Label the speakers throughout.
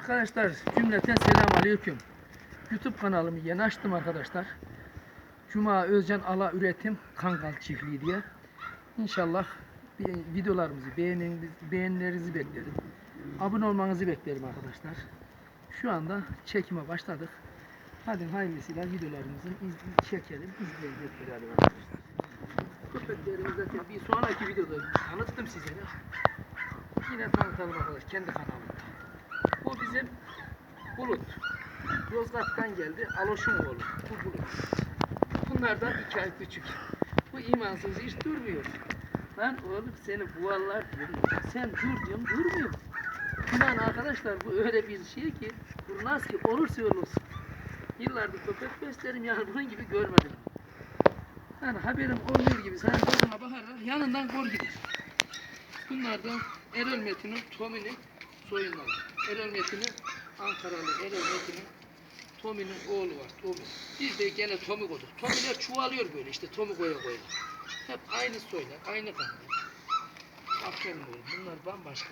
Speaker 1: Arkadaşlar cümleten selam aleyküm. YouTube kanalımı yeni açtım arkadaşlar. Cuma Özcan Ala Üretim Kangal Çiftliği diye. İnşallah videolarımızı beğenilerinizi beklerim. Abone olmanızı beklerim arkadaşlar. Şu anda çekime başladık. Hadi hayırlısıyla videolarımızı iz, çekelim, beraber arkadaşlar. Köpeklerimizi zaten bir sonraki videoda tanıttım size. Yine tanıtalım arkadaşlar kendi kanalımda. Bizim Bulut. Yozgat'tan geldi. Aloş'un oğlu. Bu Bulut. Bunlardan iki ay küçük. Bu imansız hiç durmuyor. Lan oğlum seni buvallar diyorum. Sen dur diyorum durmuyor. İnan arkadaşlar bu öyle bir şey ki kurnaz ki olursa olursun. Yıllardır köpek beslerim yani bunun gibi görmedim. Yani haberim olmuyor gibi sen gözüne bakarak yanından kor gider. Bunlardan Erol Metin'in Tomi'nin soyundan. Erol Metin'in Ankaralı Erol Metin'in Tomi'nin oğlu var. Tomi. Biz de gene Tomi koyduk. Tomi'ler çuvalıyor böyle işte Tomi koya koya. Hep aynı soylar, aynı kan. Aferin oğlum. Bunlar bambaşka.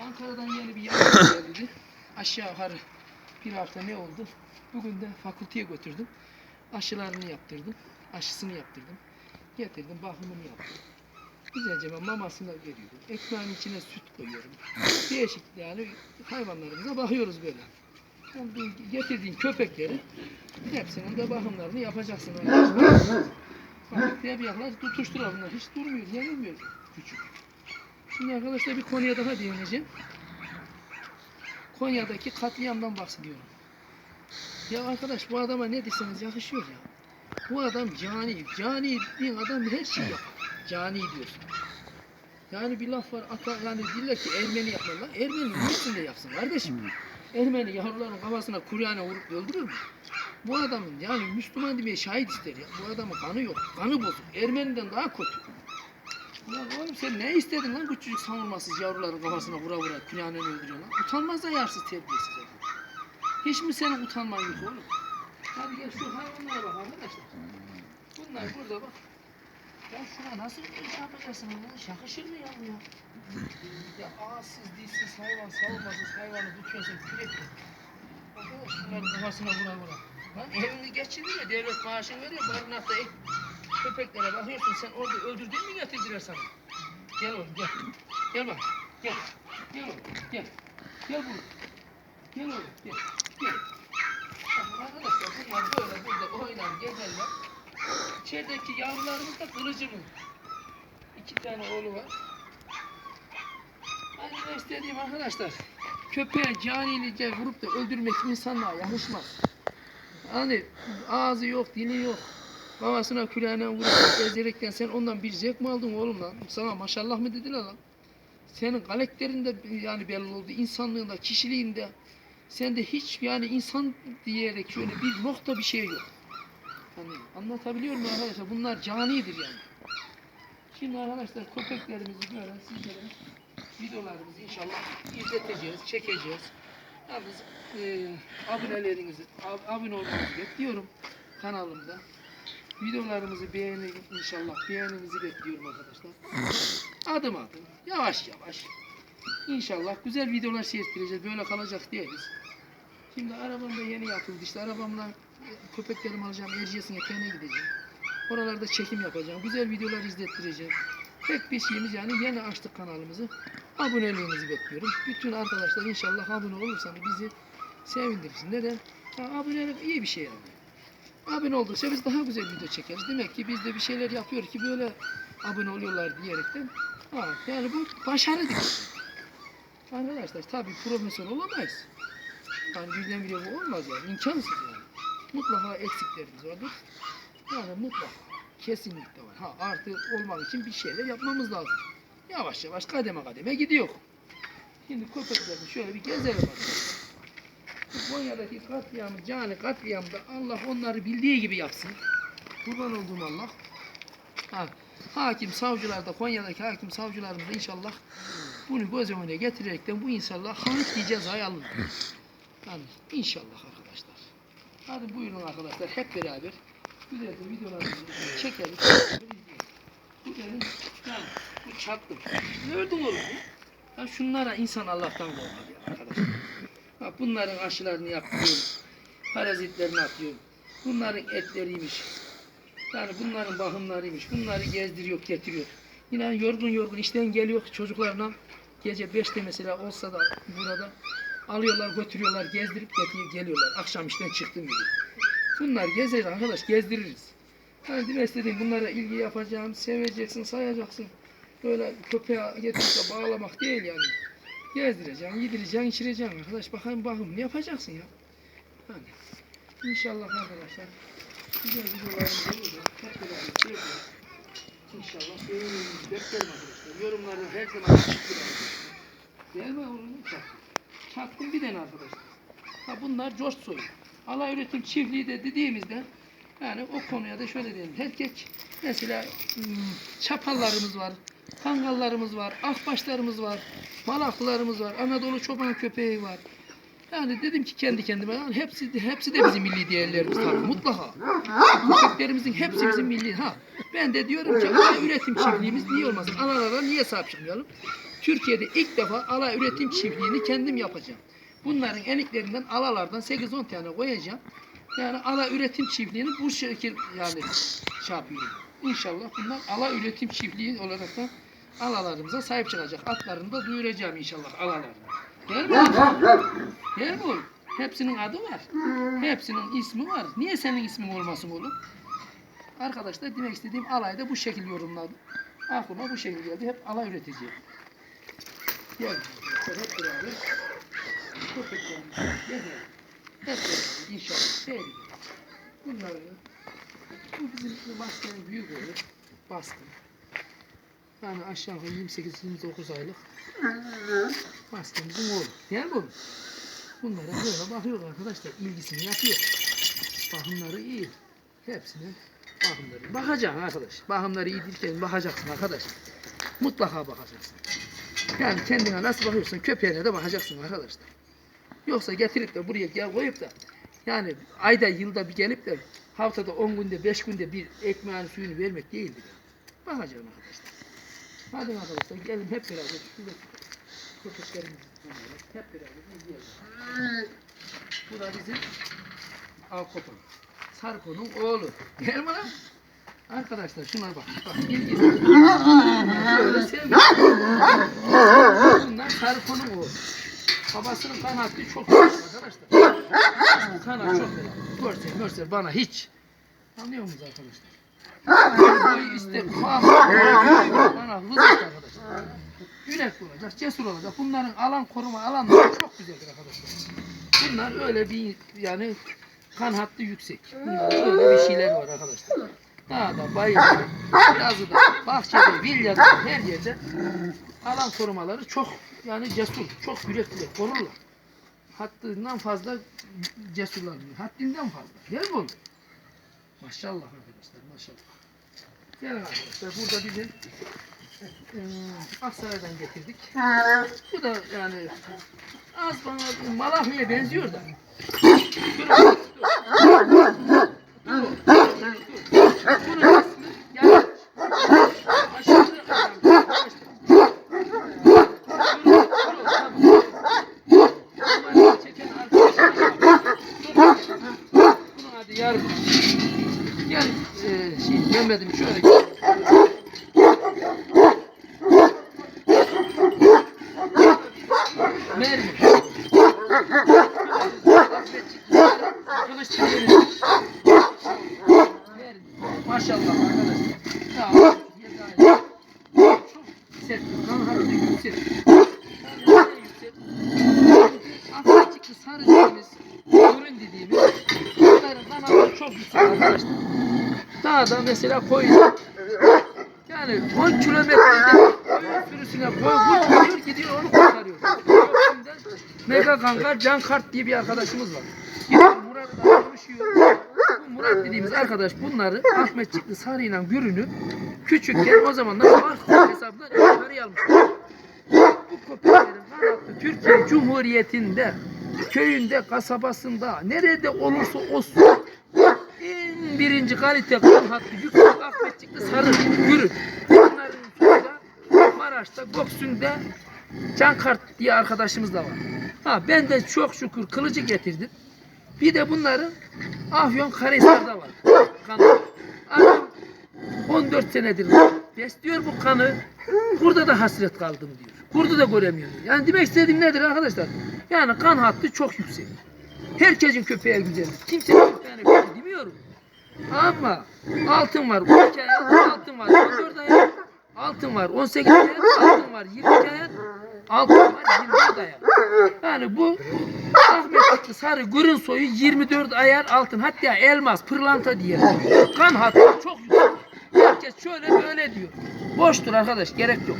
Speaker 1: Ankara'dan yeni bir yardım geldi. Aşağı yukarı bir hafta ne oldu? Bugün de fakülteye götürdüm. Aşılarını yaptırdım. Aşısını yaptırdım. Getirdim, bakımını yaptım. Güzelce ben mamasını veriyorum. Ekmeğin içine süt koyuyorum. Değişik yani hayvanlarımıza bakıyoruz böyle. Yani getirdiğin köpekleri hepsinin de bakımlarını yapacaksın. Bak tebiyaklar tutuştular bunlar. Hiç durmuyor, yenilmiyor küçük. Şimdi arkadaşlar bir konuya daha değineceğim. Konya'daki katliamdan bahsediyorum. Ya arkadaş bu adama ne deseniz yakışıyor ya. Bu adam cani. Cani dediğin adam her şeyi yapar. Cani diyorsun. Yani bir laf var ata yani diller ki Ermeni yaparlar. Ermeni niçin de yapsın kardeşim? Ermeni yavruların kafasına Kur'an'a vurup öldürür mü? Bu adamın yani Müslüman demeye şahit ister ya. Bu adamın kanı yok. Kanı bozuk. Ermeniden daha kötü. Ya oğlum sen ne istedin lan küçücük savunmasız yavruların kafasına vura vura Kur'an'ı öldürüyor lan. Utanmaz da yarsız terbiyesiz adam. Hiç mi senin utanman yok oğlum? Hadi gel şu hayvanlara bak arkadaşlar. Bunlar burada bak. Ya şuna nasıl şey yapacaksın ya? Yakışır mı ya bu ya? Ya ağızsız, dilsiz hayvan, savunmasız hayvanı tutuyorsun sürekli. Arkadaş bunların kafasına vura vura. Lan evini geçindiriyor, devlet maaşını veriyor, barınakta ek, köpeklere bakıyorsun sen orada öldürdün mü getirdiler sana? Gel oğlum gel. Gel bak. Gel. Gel oğlum gel. Gel buraya. Gel oğlum gel. Gel. Arkadaşlar bunlar böyle burada oynar gezerler. İçerideki yavrularımız da kılıcımın. İki tane oğlu var. Ben de istediğim arkadaşlar. Köpeğe canilice vurup da öldürmek insanlığa yakışmaz. Hani ağzı yok, dili yok. Babasına külahına vurup ezerekten sen ondan bir zevk mi aldın oğlum lan? Sana maşallah mı dediler lan? Senin karakterinde yani belli oldu. insanlığında, kişiliğinde. Sende hiç yani insan diyerek şöyle bir nokta bir şey yok. Hani anlatabiliyor muyum arkadaşlar? Bunlar canidir yani. Şimdi arkadaşlar köpeklerimizi böyle sizlere videolarımızı inşallah izleteceğiz, çekeceğiz. Yalnız e, abonelerinizi, ab- abone olmanızı bekliyorum kanalımda. Videolarımızı beğenin inşallah. Beğeninizi bekliyorum arkadaşlar. Adım adım, yavaş yavaş. İnşallah güzel videolar seyrettireceğiz. Böyle kalacak değiliz. Şimdi arabam da yeni yapıldı. İşte arabamla köpeklerimi alacağım. Erciyes'in eteğine gideceğim. Oralarda çekim yapacağım. Güzel videolar izlettireceğim. Tek bir şeyimiz yani yeni açtık kanalımızı. Aboneliğinizi bekliyorum. Bütün arkadaşlar inşallah abone olursanız bizi sevindirsin. Neden? Ya, abonelik iyi bir şey yani. Abone oldukça biz daha güzel video çekeriz. Demek ki biz de bir şeyler yapıyor ki böyle abone oluyorlar diyerekten. Ha, yani bu başarıdır. Arkadaşlar tabii profesyonel olamayız. Yani birdenbire bu olmaz yani. imkansız yani. Mutlaka eksiklerimiz vardır. Yani mutlaka. Kesinlikle var. Ha artı olmak için bir şeyler yapmamız lazım. Yavaş yavaş kademe kademe gidiyor. Şimdi köpeklerini şöyle bir gezelim arkadaşlar. Konya'daki katliamı, cani katliamda Allah onları bildiği gibi yapsın. Kurban olduğum Allah. Ha, hakim, savcılar da Konya'daki hakim, savcılarımız da inşallah bunu göz önüne getirerekten bu insanlar hak cezayı alın. Yani inşallah arkadaşlar. Hadi buyurun arkadaşlar hep beraber güzelce videolarımızı çekelim. Bu benim yani bu çattım. Ne ördün oğlum? Ya şunlara insan Allah'tan korkar ya arkadaşlar. Bunların aşılarını yapıyorum. Parazitlerini atıyorum. Bunların etleriymiş. Yani bunların bakımlarıymış. Bunları gezdiriyor, getiriyor. Yine yorgun yorgun işten geliyor çocuklarla. Gece 5'te mesela olsa da burada alıyorlar, götürüyorlar, gezdirip getiriyor, geliyorlar. Akşam işten çıktım gibi. Bunlar gezer arkadaş, gezdiririz. Yani demek istediğim bunlara ilgi yapacağım, seveceksin, sayacaksın. Böyle köpeğe getirip de bağlamak değil yani. Gezdireceksin, yedireceksin, içireceksin arkadaş. Bakayım bakım ne yapacaksın ya? Yani inşallah arkadaşlar güzel videolarımız olur. Hep beraber seveceğiz. İnşallah beğeniniz beklerim arkadaşlar. Yorumlarda her zaman açıktır arkadaşlar. Değil oğlum? Çaktım bir tane arkadaşlar. Ha bunlar George soyu. Ala üretim çiftliği de dediğimizde yani o konuya da şöyle diyelim. Erkek mesela hmm, çapallarımız var, kangallarımız var, akbaşlarımız var, malaklılarımız var, Anadolu çoban köpeği var. Yani dedim ki kendi kendime hepsi hepsi de bizim milli değerlerimiz tabii mutlaka. Köpeklerimizin hepsi bizim milli. Ha ben de diyorum ki ala üretim çiftliğimiz niye olmasın? Analara niye sahip çıkmayalım? Türkiye'de ilk defa ala üretim çiftliğini kendim yapacağım. Bunların eniklerinden alalardan 8-10 tane koyacağım. Yani ala üretim çiftliğini bu şekil yani şey yapıyorum. İnşallah bunlar ala üretim çiftliği olarak da alalarımıza sahip çıkacak. Atlarını da duyuracağım inşallah alalarına. Değil mi? oğlum? Değil mi oğlum? Hepsinin adı var. Hepsinin ismi var. Niye senin ismin olmasın oğlum? Arkadaşlar demek istediğim alayda bu şekil yorumladım. Aklıma bu şekil geldi. Hep alay üreteceğim. Gel. Hep beraber. Köpeklerimizi gezelim. Hep beraber inşallah seyredelim. Bunları bu bizim maskenin büyük oğlu. Baskın. Yani aşağı yukarı 28-29 aylık maskemizin oğlu. Değil mi oğlum? Bunlara böyle bakıyor arkadaşlar. ilgisini yapıyor. Bakımları iyi. Hepsine bakımları. Bakacaksın arkadaş. Bakımları iyi değilken bakacaksın arkadaş. Mutlaka bakacaksın. Yani kendine nasıl bakıyorsun köpeğine de bakacaksın arkadaşlar. Yoksa getirip de buraya gel koyup da yani ayda yılda bir gelip de haftada 10 günde 5 günde bir ekmeğin suyunu vermek değildir. Bakacaksın arkadaşlar. Hadi arkadaşlar gelin hep beraber şurada. Bu da bizim Alkopan. Sarko'nun oğlu. Gel lan? Arkadaşlar şuna bak. Bak ilgili. Böyle sevmiyor. Bunlar oğlu. Babasının kan hattı çok güzel arkadaşlar. Kan çok güzel. Görsel görsel bana hiç. Anlıyor musunuz arkadaşlar? Boyu işte. Bana hızlı arkadaşlar. Yürekli olacak, cesur olacak. Bunların alan koruma alanları çok güzeldir arkadaşlar. Bunlar öyle bir yani kan hattı yüksek. Bunların öyle bir şeyler var arkadaşlar. Dağda, bayırda, yazıda, bahçede, villada, her yerde alan korumaları çok yani cesur, çok yürekli, korurlar. Hattından fazla cesurlar. Haddinden fazla. Değil mi oğlum? Maşallah arkadaşlar, maşallah. Gelin arkadaşlar, burada bizim eee Aksaray'dan getirdik. Bu da yani az bana Malahya'ya benziyor da. Dur, dur, dur. Dur. Bunun ismi yani aşırı adı Yargı. Gel eee şey Mehmet'im şöyle gel. Mermi. Kılıç çevirin. Maşallah arkadaşlar. Tamam. Hattı yüksek. Kan hattı yüksek. Apaçıklı sarı dediğimiz, ürün dediğimiz bunların kan hattı çok yüksek arkadaşlar. Dağda mesela koyun. Yani 10 kilometrede koyun sürüsüne koy kurtarıyor gidiyor onu kurtarıyor. Mega Kanka Can Kart diye bir arkadaşımız var. Gidiyor Murat'la konuşuyor. Bu Murat dediğimiz arkadaş bunları Ahmetçikli Sarı'yla Gürün'ü küçükken o zamanlar Mark hesabından yukarı almışlar. Bu köpeklerin kanatlı Türkiye Cumhuriyeti'nde köyünde, kasabasında, nerede olursa olsun en birinci kalite kan hattı yüksek Ahmetçikli sarı gürün. Bunların soyu da Maraş'ta, Göksu'nda Can Kart diye arkadaşımız da var. Ha ben de çok şükür kılıcı getirdim. Bir de bunların Afyon Karahisar'da var. Kanı. Adam 14 senedir besliyor bu kanı. Burada da hasret kaldım diyor. Burada da göremiyorum. Yani demek istediğim nedir arkadaşlar? Yani kan hattı çok yüksek. Herkesin köpeği güzel. Kimsenin köpeğine kötü demiyorum. Ama altın var 12 ayak, altın var 14 ayak, altın var 18 ayak, altın var 20 ayak, altın var 24 ayak. Yani bu Ahmet Atlı Sarı Gürün soyu 24 ayar altın. Hatta elmas, pırlanta diye. Kan hattı çok yüksek. Herkes şöyle böyle diyor. Boştur arkadaş gerek yok.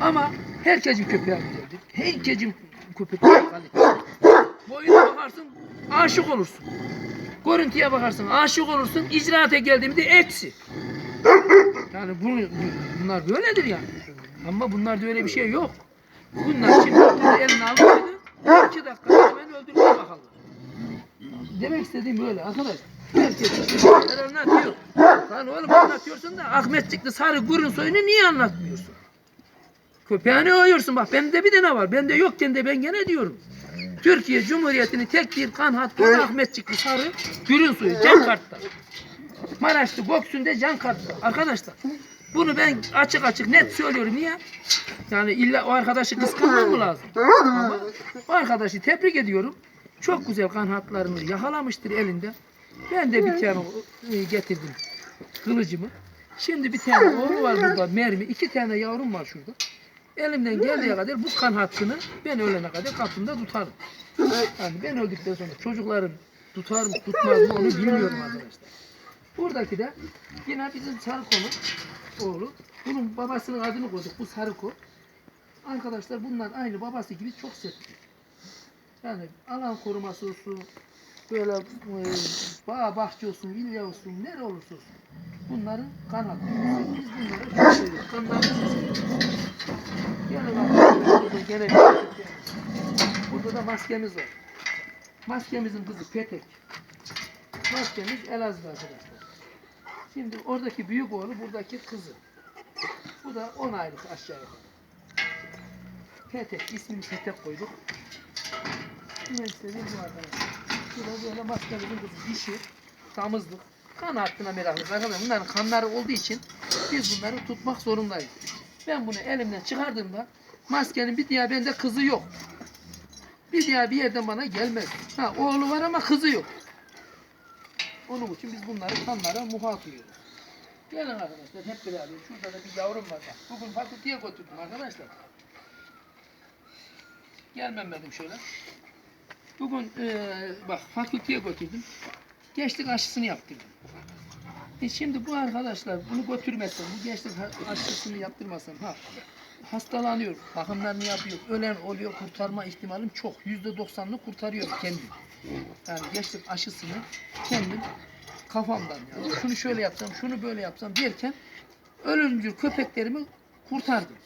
Speaker 1: Ama herkesin köpeği güzeldir. Herkesin köpeği kaliteli. Boyuna bakarsın aşık olursun. Görüntüye bakarsın aşık olursun. İcraate geldiğimde eksi. Yani bunu, bunlar böyledir yani. Ama bunlarda öyle bir şey yok. Bunlar şimdi oturdu eline aldı. iki dakika hemen öldürmeye bakalım. Demek istediğim böyle arkadaş. Herkes şeyler anlatıyor. Lan oğlum anlatıyorsun da Ahmetçikli Sarı Gurun soyunu niye anlatmıyorsun? Köpeğini övüyorsun bak bende bir tane var. Bende yokken de ben gene diyorum. Türkiye Cumhuriyeti'nin tek bir kan hattı Ahmetçikli Sarı Gürün soyu can kartta. Maraşlı Göksu'nda can kartta. Arkadaşlar bunu ben açık açık net söylüyorum. Niye? Yani illa o arkadaşı kıskanmam mı lazım? Ama o arkadaşı tebrik ediyorum. Çok güzel kan hatlarını yakalamıştır elinde. Ben de bir tane e, getirdim kılıcımı. Şimdi bir tane oğlu var burada mermi. iki tane yavrum var şurada. Elimden geldiği kadar bu kan hattını ben ölene kadar kapımda tutarım. Yani ben öldükten sonra çocukların tutar mı tutmaz mı onu bilmiyorum arkadaşlar. Buradaki de yine bizim Sarıko'nun oğlu. Bunun babasının adını koyduk. Bu Sarıko. Arkadaşlar bunlar aynı babası gibi çok sert. Yani alan koruması olsun, böyle e, bağ bahçe olsun, villa olsun, nere olursa olsun. Bunların kan hakkı. Biz bunları çok seviyoruz. Kanlarını seviyoruz. Gelin arkadaşlar, gene. Burada da maskemiz var. Maskemizin kızı Petek. Maskemiz Elazığ arkadaşlar. Şimdi oradaki büyük oğlu buradaki kızı. Bu da 10 aylık aşağı yukarı. Petek, ismini Petek koyduk. İstediğim bu arkadaşlar. Bu da böyle maskemizin kızı dişi, damızlık. Kan hattına meraklıyız arkadaşlar. Bunların kanları olduğu için biz bunları tutmak zorundayız. Ben bunu elimden çıkardığımda maskenin bir diğer bende kızı yok. Bir diğer bir yerden bana gelmez. Ha oğlu var ama kızı yok. Onun için biz bunları kanlara muhat uyuyoruz. Gelin arkadaşlar hep beraber. Şurada da bir yavrum var bak. Bugün fakülteye götürdüm arkadaşlar. Gelmem dedim şöyle. Bugün eee, bak fakülteye götürdüm. Gençlik aşısını yaptırdım. E şimdi bu arkadaşlar bunu götürmezsem, bu gençlik aşısını yaptırmasam ha hastalanıyor, bakımlarını yapıyor, ölen oluyor, kurtarma ihtimalim çok. Yüzde doksanını kurtarıyor kendim. Yani gençlik aşısını kendim kafamdan yani şunu şöyle yapsam, şunu böyle yapsam derken ölümcül köpeklerimi kurtardım.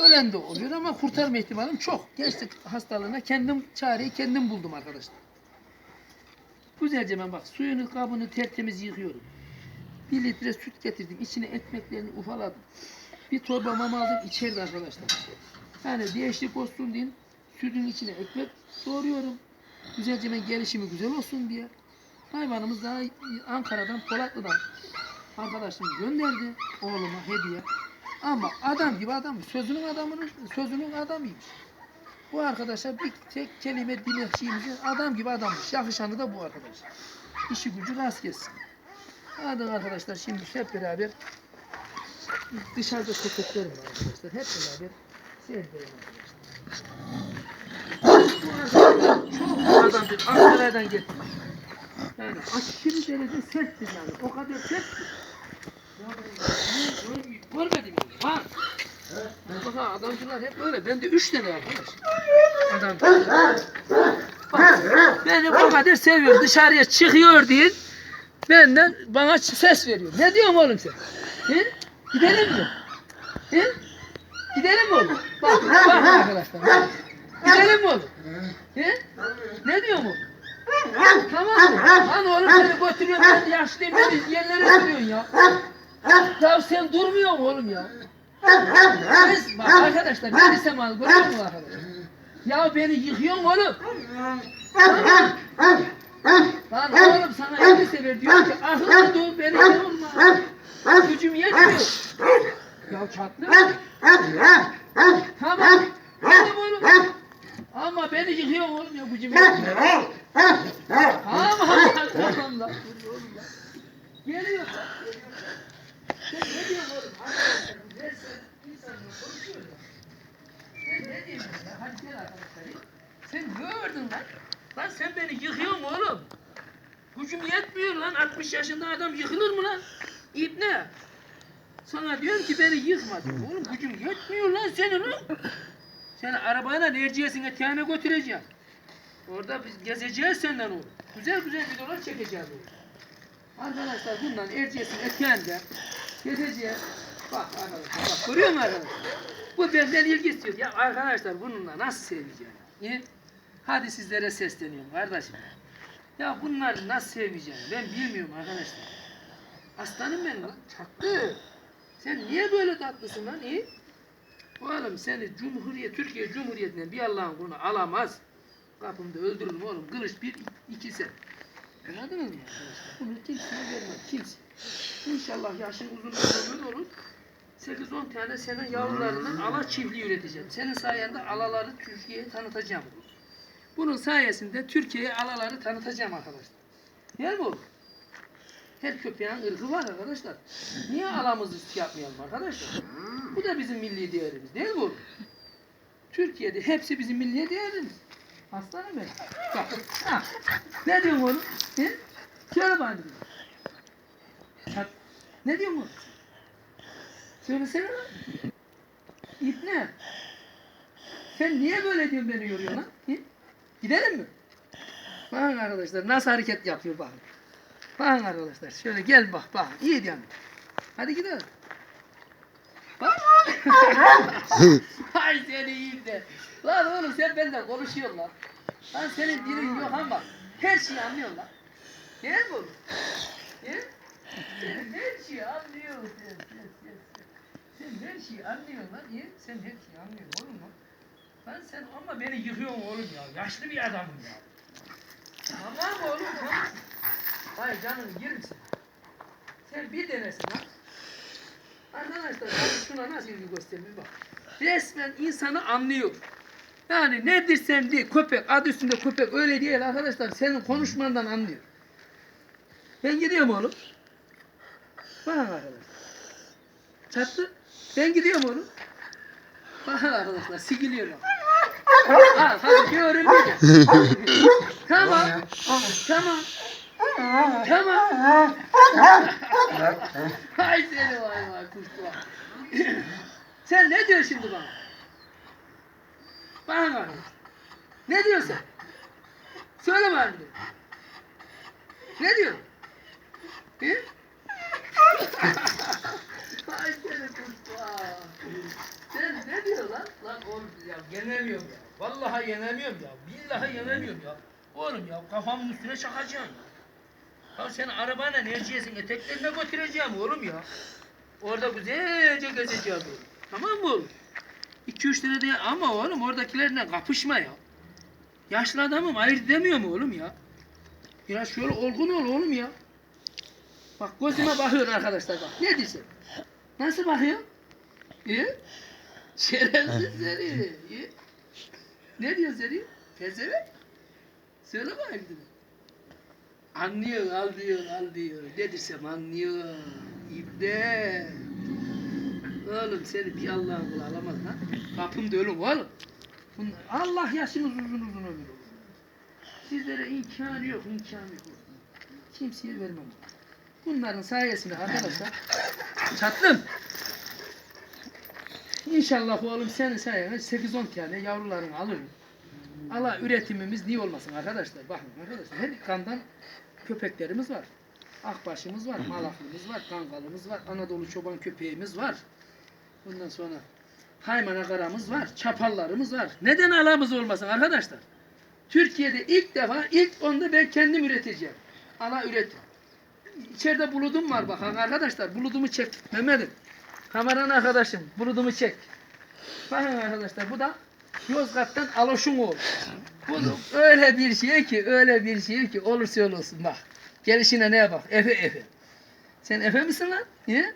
Speaker 1: Ölen de oluyor ama kurtarma ihtimalim çok. Gençlik hastalığına kendim çareyi kendim buldum arkadaşlar. Güzelce ben bak suyunu kabını tertemiz yıkıyorum. Bir litre süt getirdim. içine ekmeklerini ufaladım. Bir torba mama aldım içeride arkadaşlar. Yani değişiklik olsun diye sütün içine ekmek doğruyorum. Güzelce ben gelişimi güzel olsun diye. Hayvanımız daha Ankara'dan Polatlı'dan arkadaşım gönderdi oğluma hediye. Ama adam gibi adam. Sözünün adamının sözünün adamıymış. Bu arkadaşa bir tek kelime dinleyeceğimizi adam gibi adammış. Yakışanı da bu arkadaş. İşi gücü rast gelsin. Hadi arkadaşlar şimdi hep beraber dışarıda köpeklerim var arkadaşlar. Hep beraber seyredelim arkadaşlar. Çok adamdır. Ankara'dan getirmiş. Yani aşırı derece serttir yani. O kadar serttir. Ben- Görmedim yani. Ha. Bakın adamcılar hep böyle. Bende üç tane arkadaş. Adam. Bak, beni bu kadar seviyor. Dışarıya çıkıyor diye benden bana ses veriyor. Ne diyorsun oğlum sen? He? Gidelim mi? He? Gidelim mi oğlum? Bak, bak arkadaşlar. bak. Gidelim mi oğlum? He? Ne diyor mu? Tamam mı? Hani oğlum seni götürüyorum ben yaşlıyım beni yerlere sürüyorsun ya. Ya sen durmuyor mu oğlum ya? Biz, bak arkadaşlar ben isem al görüyor musun arkadaşlar? Ya beni yıkıyorsun oğlum. Lan oğlum sana 50 sefer diyor ki aklına dur beni yorma. Gücüm yetmiyor. Ya çatlı. Tamam. Tamam oğlum. Ama beni yıkıyorsun oğlum ya gücüm yetmiyor. Tamam tamam lan. Dur oğlum lan. Geliyor lan. geliyor lan. Sen ne diyorsun oğlum? Arkadaşlar, her sen insanla konuşuyoruz ya. Sen ne diyorsun ya? Hadi gel arkadaşlar. Sen gördün lan. Lan sen beni yıkıyorsun oğlum. Gücüm yetmiyor lan. 60 yaşında adam yıkılır mı lan? İbne. Sana diyorum ki diyorum. Oğlum gücüm yetmiyor lan senin lan. Seni arabayla Erciyes'in tane götüreceğim. Orada biz gezeceğiz senden oğlum. Güzel güzel videolar çekeceğiz oğlum. Arkadaşlar bundan Erciyes'in eteğinde gezeceğiz. Bak arkadaşlar bak görüyor musun arkadaşlar? Bu benden ilgi istiyor. Ya arkadaşlar bununla nasıl seveceğim? Niye? Hadi sizlere sesleniyorum kardeşim. Ya bunları nasıl seveceğim ben bilmiyorum arkadaşlar. Aslanım benim lan çaktı. Sen niye böyle tatlısın lan iyi? Oğlum seni Cumhuriyet, Türkiye Cumhuriyeti'nden bir Allah'ın kulunu alamaz. Kapımda öldürürüm oğlum. Kılıç bir, iki sen. Anladınız mı arkadaşlar? Bunu kimseye vermem. Kimse. İnşallah yaşın uzun ömür olur. 8-10 tane senin yavrularından ala çiftliği üreteceğim. Senin sayende alaları Türkiye'ye tanıtacağım. Bunun sayesinde Türkiye'ye alaları tanıtacağım arkadaşlar. Mi oğlum? Her köpeğin ırkı var arkadaşlar. Niye alamızı yapmayalım arkadaşlar? Bu da bizim milli değerimiz değil mi? Türkiye'de hepsi bizim milli değerimiz. Aslanım benim. Bak. Ha. Ne diyorsun oğlum? He? Söyle bana. Ne diyorsun oğlum? Söylesene lan. İp ne? Sen niye böyle diyorsun beni yoruyorsun lan? He? Gidelim mi? Bakın arkadaşlar nasıl hareket yapıyor bakın. Bakın arkadaşlar şöyle gel bak bak iyi diyorum. Hadi gidelim. Bak. Hay seni iyi de. Lan oğlum sen benden konuşuyorsun lan. Lan senin dilin yok ama her şeyi anlıyorsun lan. Mi oğlum? Sen her şeyi anlıyorsun sen, sen, her şeyi anlıyorsun lan. İyi. Sen her şeyi anlıyorsun oğlum lan. Lan sen ama beni yıkıyorsun oğlum ya. Yaşlı bir adamım ya. Tamam oğlum tamam. Hayır canım gir? Sen bir denesin lan. Arkadaşlar bakın şuna nasıl ilgi göstermiş bak. Resmen insanı anlıyor. Yani nedir sen diye köpek adı üstünde köpek öyle değil arkadaşlar senin konuşmandan anlıyor. Ben gidiyorum oğlum. Bakın arkadaşlar. Çattı. Ben gidiyorum oğlum. Bakın arkadaşlar sikiliyorum. Hadi görün bir. Tamam. Tamam. Tamam. Hay seni vay vay kuştu vay. Sen ne diyorsun şimdi bana? Bana bak. Ne diyorsun? Söyle bana de. Ne diyorsun? He? Hay seni kuştu vay. Sen ne diyorsun lan? Lan oğlum ya yenemiyorum ya. Vallahi yenemiyorum ya. Billahi yenemiyorum ya. Oğlum ya kafamın üstüne çakacağım ya. Ya seni arabayla Erciyes'in eteklerine götüreceğim oğlum ya. Orada güzelce gezeceğim oğlum. Tamam mı oğlum? 2-3 lira diye ama oğlum oradakilerle kapışma ya. Yaşlı adamım ayırt demiyor mu oğlum ya? Biraz şöyle olgun ol oğlum ya. Bak gözüme bakıyor arkadaşlar bak. Ne diyorsun? Nasıl bakıyor? İyi. Şerefsiz seni. İyi. Ne diyor seni? Pezevenk. Söyle bakayım dedim. Anlıyor, al diyor, al diyor. Ne desem anlıyor. İbne. Oğlum seni bir Allah'ın kulu alamaz lan. Kapımda ölüm oğlum. Bunlar, Allah yaşınız uzun uzun ömür olur. Sizlere imkanı yok, imkanı yok. Kimseye vermem. Bunların sayesinde arkadaşlar çatlım. İnşallah oğlum senin sayende 8-10 tane yavrularını alırım. Allah üretimimiz niye olmasın arkadaşlar? Bakın arkadaşlar her kandan köpeklerimiz var. Akbaşımız var, malaklımız var, kangalımız var, Anadolu çoban köpeğimiz var. Bundan sonra Haymana karamız var, çapallarımız var. Neden alamız olmasın arkadaşlar? Türkiye'de ilk defa, ilk onda ben kendim üreteceğim. Ala üretim. İçeride buludum var bakın arkadaşlar. Buludumu çek. Kameran arkadaşım, buludumu çek. Bakın arkadaşlar, bu da Yozgat'tan Aloş'un oğlu. Bu öyle bir şey ki, öyle bir şey ki olursa olsun bak. Gelişine neye bak, Efe Efe. Sen Efe misin lan? He?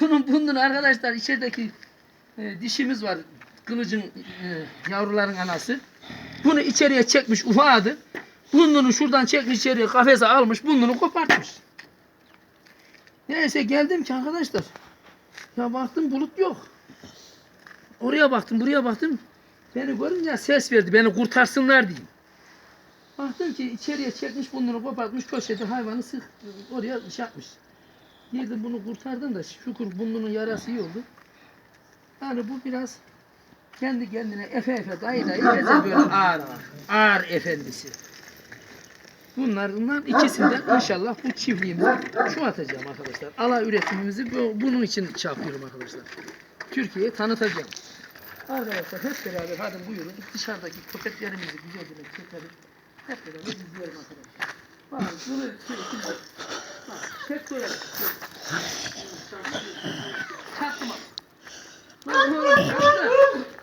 Speaker 1: Bunun, bunun arkadaşlar içerideki e, dişimiz var. Kılıcın e, yavruların anası. Bunu içeriye çekmiş ufadı. Burnunu şuradan çekmiş içeriye kafese almış. Burnunu kopartmış. Neyse geldim ki arkadaşlar. Ya baktım bulut yok. Oraya baktım buraya baktım. Beni görünce ses verdi. Beni kurtarsınlar diyeyim. Baktım ki içeriye çekmiş burnunu kopartmış köşede hayvanı sık oraya şey yapmış. Yedim bunu kurtardım da şükür burnunun yarası iyi oldu. Yani bu biraz kendi kendine efe efe dayı dayı böyle ağır ağır. Ağır efendisi. Bunlar, bunlar ikisinden inşallah bu çiftliğimizi şu atacağım arkadaşlar. Ala üretimimizi bu- bunun için yapıyorum arkadaşlar. Türkiye'ye tanıtacağım. Arkadaşlar hep beraber hadi buyurun dışarıdaki köpeklerimizi güzelce çekelim. Hep beraber izleyelim arkadaşlar. Bak bunu şimdi, bak çek böyle.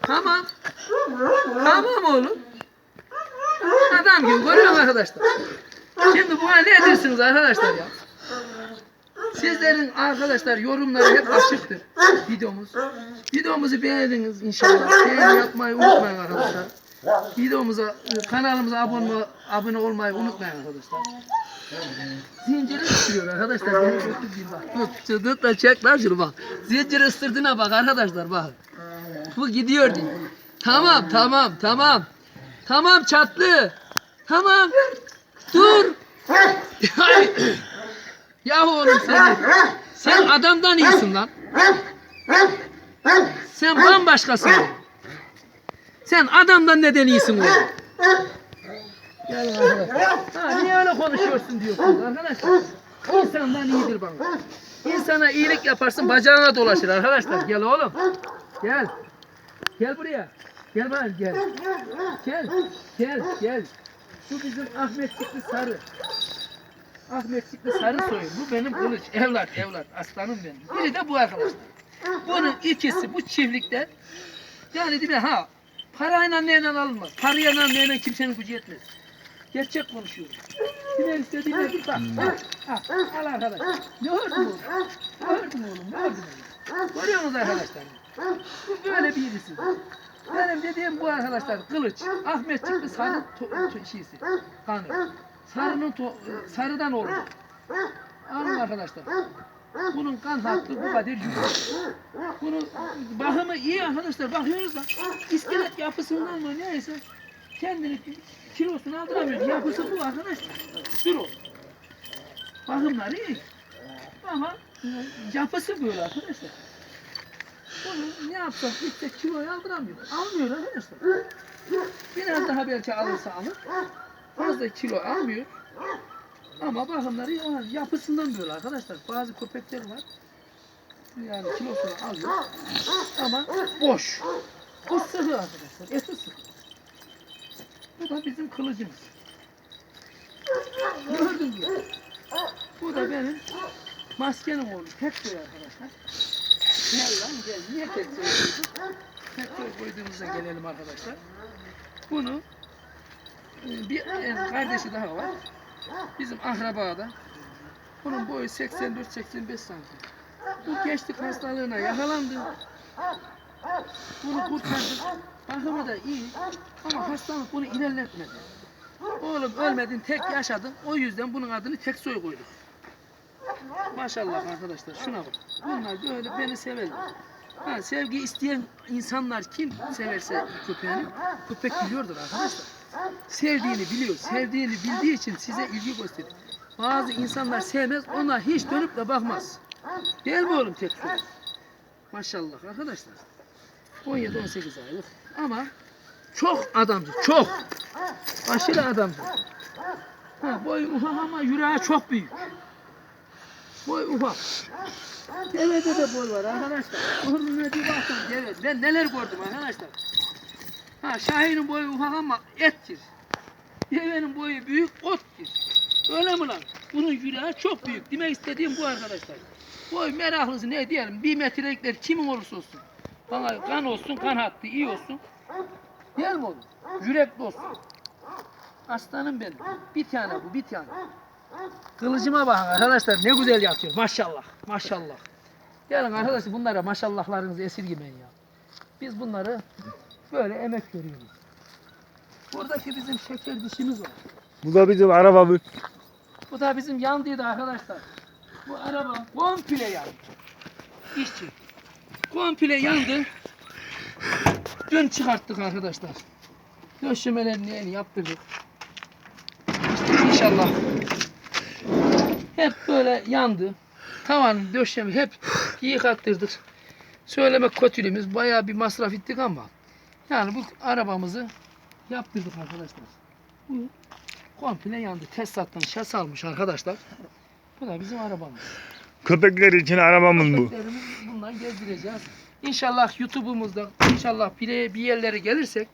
Speaker 1: Tamam. Tamam oğlum. Adam gibi görüyor musun arkadaşlar? Şimdi buna ne edersiniz arkadaşlar ya? Sizlerin arkadaşlar yorumları hep açıktır videomuz. Videomuzu beğendiniz inşallah. Beğeni yapmayı unutmayın arkadaşlar. Videomuza, kanalımıza abone, abone olmayı unutmayın arkadaşlar. Zinciri ısırıyor arkadaşlar. Beni bir bak. Tut, tut da çek lan şunu bak. Zinciri ısırdığına bak arkadaşlar bak. Bu gidiyor diye. Tamam tamam tamam. Tamam çatlı. Tamam. Dur. Ay. ya oğlum sen. Sen adamdan iyisin lan. Sen bambaşkasın. Sen adamdan neden iyisin oğlum? Gel arkadaşlar. Ha, niye öyle konuşuyorsun diyorsunuz arkadaşlar. İnsandan iyidir bana. İnsana iyilik yaparsın bacağına dolaşır arkadaşlar. Gel oğlum. Gel. Gel buraya. Gel bana gel. Gel. Gel gel. Bu bizim Ahmetçikli Sarı. Ahmetçikli Sarı soyu. Bu benim kılıç. Evlat evlat. Aslanım benim. Biri de bu arkadaşlar. Bunun ikisi bu çiftlikte. Yani değil mi ha? Parayla neyle alınmaz. Parayla neyle kimsenin gücü yetmez. Gerçek konuşuyorum. Kime istediğine bir bak. Bak. Al, al arkadaş. Ne gördün oğlum? Ne gördün oğlum? Ne gördün oğlum? Görüyor musunuz arkadaşlar? Bu böyle birisi. Benim dediğim bu arkadaşlar kılıç. Ahmet çıktı sarı to- şeysi. Kanı. Sarının to- sarıdan olur. Anladın arkadaşlar? Bunun kan hattı bu kadar yüksek. Bunun bakımı iyi arkadaşlar. Bakıyoruz da iskelet yapısından mı neyse kendini kilosunu aldıramıyor. Yapısı bu arkadaşlar. Dur o. Bakımları iyi. Ama yapısı böyle arkadaşlar. Bunu ne yapsak gitsek kiloyu aldıramıyor. Almıyor arkadaşlar. Biraz daha belki alırsa alır. Fazla kilo almıyor. Ama bakımları ya- yapısından böyle arkadaşlar. Bazı köpekler var. Yani kilosunu alıyor. Ama boş. Bu sıhı arkadaşlar. Eti sıhı. Bu da bizim kılıcımız. Gördünüz mü? Bu da benim maskenin oğlu. Tek arkadaşlar. Gel lan gel. Niye tek koyduk? Tek soy koyduğumuzda gelelim arkadaşlar. Bunu e, bir e, kardeşi daha var. Bizim akrabada. Bunun boyu 84-85 santim. Bu gençlik hastalığına yakalandı. Bunu kurtardık. Bakımı da iyi. Ama hastalık bunu ilerletmedi. Oğlum ölmedin, tek yaşadın. O yüzden bunun adını tek soy koyduk. Maşallah arkadaşlar şuna bak. Bunlar böyle beni severler. Ha, sevgi isteyen insanlar kim severse köpeğini, köpek biliyordur arkadaşlar. Sevdiğini biliyor. Sevdiğini bildiği için size ilgi gösterir. Bazı insanlar sevmez, ona hiç dönüp de bakmaz. Değil mi oğlum tek soy? Maşallah arkadaşlar. 17-18 aylık ama çok adamcı, çok. Aşırı adamcı. Ha, boy ufak ama yüreği çok büyük. Boy ufak. Devede de boy var arkadaşlar. Önüne bir baktım deve. Ben neler gördüm arkadaşlar. Ha Şahin'in boyu ufak ama ettir. Devenin boyu büyük ottur. Öyle mi lan? Bunun yüreği çok büyük. Demek istediğim bu arkadaşlar. Boy meraklısı ne diyelim? Bir metrelikler kimin olursa olsun. Bana kan olsun, kan hattı iyi olsun. Değil mi oğlum? Yürekli olsun. Aslanım benim. Bir tane bu, bir tane. Kılıcıma bakın arkadaşlar ne güzel yatıyor. Maşallah, maşallah. Gelin arkadaşlar bunlara maşallahlarınızı esirgemeyin ya. Biz bunları böyle emek veriyoruz. Buradaki bizim şeker dişimiz var.
Speaker 2: Bu da bizim arabamız.
Speaker 1: Bu da bizim yandıydı arkadaşlar. Bu araba komple yandı. İşçi. Komple yandı. Dün çıkarttık arkadaşlar. Döşemelerini yeni yaptırdık. İşte inşallah. Hep böyle yandı. Tavan döşemi hep yıkattırdık. Söylemek kötülüğümüz bayağı bir masraf ettik ama yani bu arabamızı yaptırdık arkadaşlar. Bu komple yandı. Tesisattan şas almış arkadaşlar. Bu da bizim arabamız.
Speaker 2: Köpekler için arabamız bu.
Speaker 1: Köpeklerimiz bundan gezdireceğiz. İnşallah YouTube'umuzda inşallah bir, bir yerlere gelirsek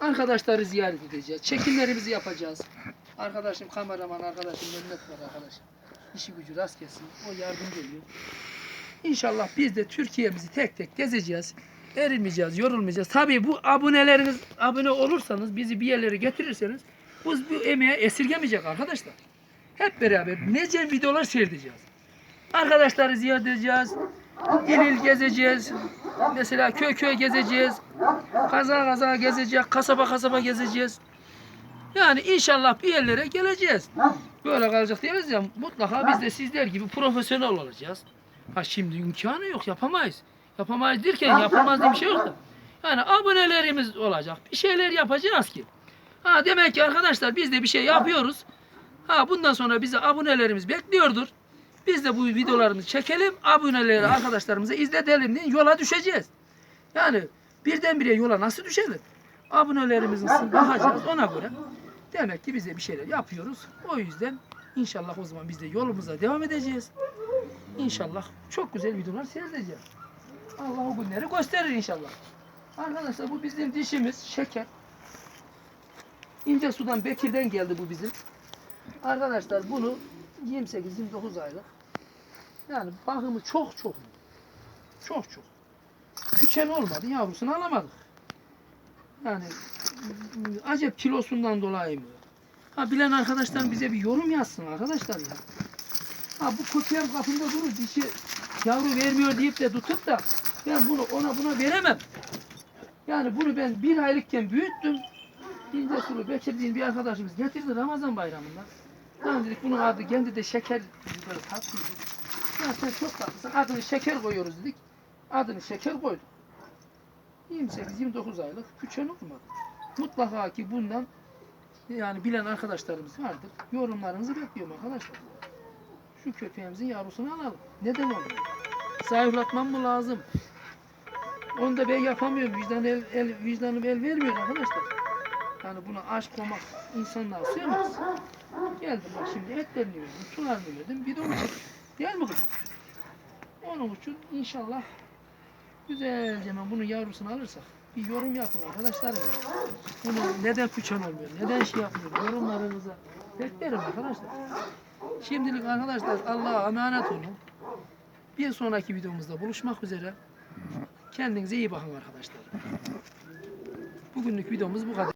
Speaker 1: arkadaşları ziyaret edeceğiz. Çekimlerimizi yapacağız. Arkadaşım kameraman arkadaşım Mehmet var arkadaşım. İşi gücü rast gelsin. O yardım geliyor. İnşallah biz de Türkiye'mizi tek tek gezeceğiz. Erinmeyeceğiz, yorulmayacağız. Tabii bu aboneleriniz, abone olursanız, bizi bir yerlere getirirseniz biz bu emeği esirgemeyecek arkadaşlar. Hep beraber nece videolar seyredeceğiz. Arkadaşları ziyaret edeceğiz. İl il gezeceğiz. Mesela köy köy gezeceğiz. Kaza kaza gezeceğiz. Kasaba kasaba gezeceğiz. Yani inşallah bir yerlere geleceğiz. Böyle kalacak değiliz ya. Mutlaka biz de sizler gibi profesyonel olacağız. Ha şimdi imkanı yok yapamayız. Yapamayız derken yapamaz diye bir şey yok da. Yani abonelerimiz olacak. Bir şeyler yapacağız ki. Ha demek ki arkadaşlar biz de bir şey yapıyoruz. Ha bundan sonra bize abonelerimiz bekliyordur. Biz de bu videolarımızı çekelim. Aboneleri arkadaşlarımıza izletelim diye yola düşeceğiz. Yani birdenbire yola nasıl düşelim? Abonelerimizin bakacağız ona göre. Demek ki biz de bir şeyler yapıyoruz. O yüzden inşallah o zaman biz de yolumuza devam edeceğiz. İnşallah çok güzel videolar seyredeceğiz. Allah o günleri gösterir inşallah. Arkadaşlar bu bizim dişimiz şeker. İnce sudan Bekir'den geldi bu bizim. Arkadaşlar bunu 28-29 aylık. Yani bakımı çok çok. Çok çok. Küçen olmadı. Yavrusunu alamadık. Yani acep kilosundan dolayı mı? Ha bilen arkadaşlar bize bir yorum yazsın arkadaşlar ya. Ha bu köpeğim kapında durur dişi yavru vermiyor deyip de tutup da ben bunu ona buna veremem. Yani bunu ben bir aylıkken büyüttüm. İnce sulu Bekir bir arkadaşımız getirdi Ramazan bayramında. Tamam dedik bunun adı kendi de şeker böyle tatlıydı. Ya sen çok tatlısın adını şeker koyuyoruz dedik. Adını şeker koyduk. 28-29 aylık küçük olmadı. Mutlaka ki bundan yani bilen arkadaşlarımız vardır. Yorumlarınızı bekliyorum arkadaşlar. Şu köpeğimizin yavrusunu alalım. Neden olmuyor? Zayıflatmam mı lazım? Onu da ben yapamıyorum. Vicdan el, el, vicdanım el vermiyor arkadaşlar. Yani buna aşk olmak insanlığa sığmaz. Geldim bak şimdi etlerini verdim, sularını verdim, bir de onu. Değil mi kızım? Onun için inşallah güzelce ben bunun yavrusunu alırsak bir yorum yapın arkadaşlarım. ya. Bunu neden küçük olmuyor, neden şey yapmıyor yorumlarınıza beklerim arkadaşlar. Şimdilik arkadaşlar Allah'a emanet olun. Bir sonraki videomuzda buluşmak üzere. Kendinize iyi bakın arkadaşlar. Bugünlük videomuz bu kadar.